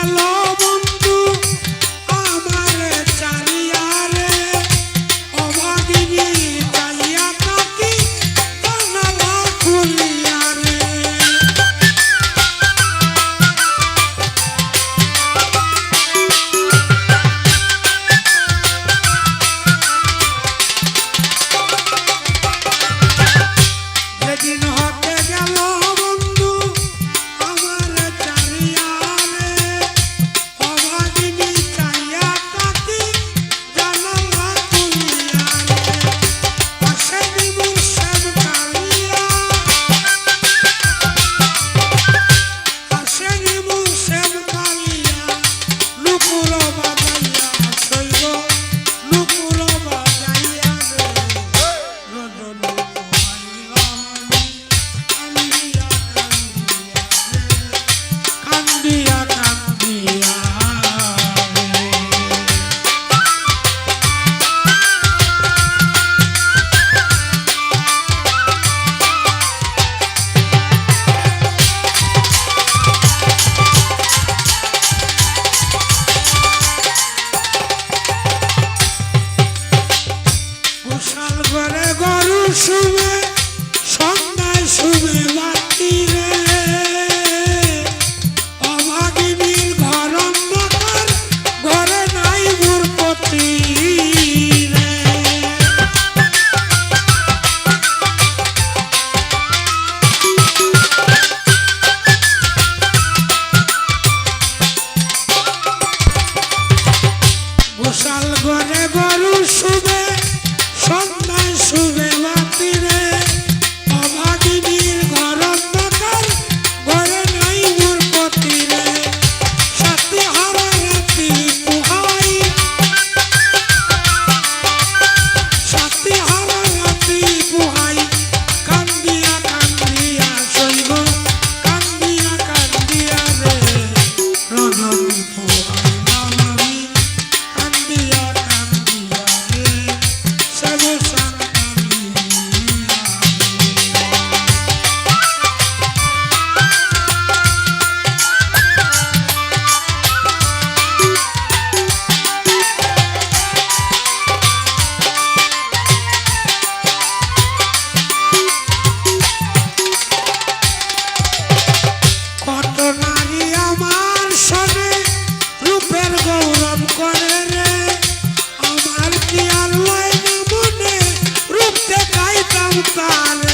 Hello. সকাল করে গরু শুভে সন্ধ্যায় শুভে তালে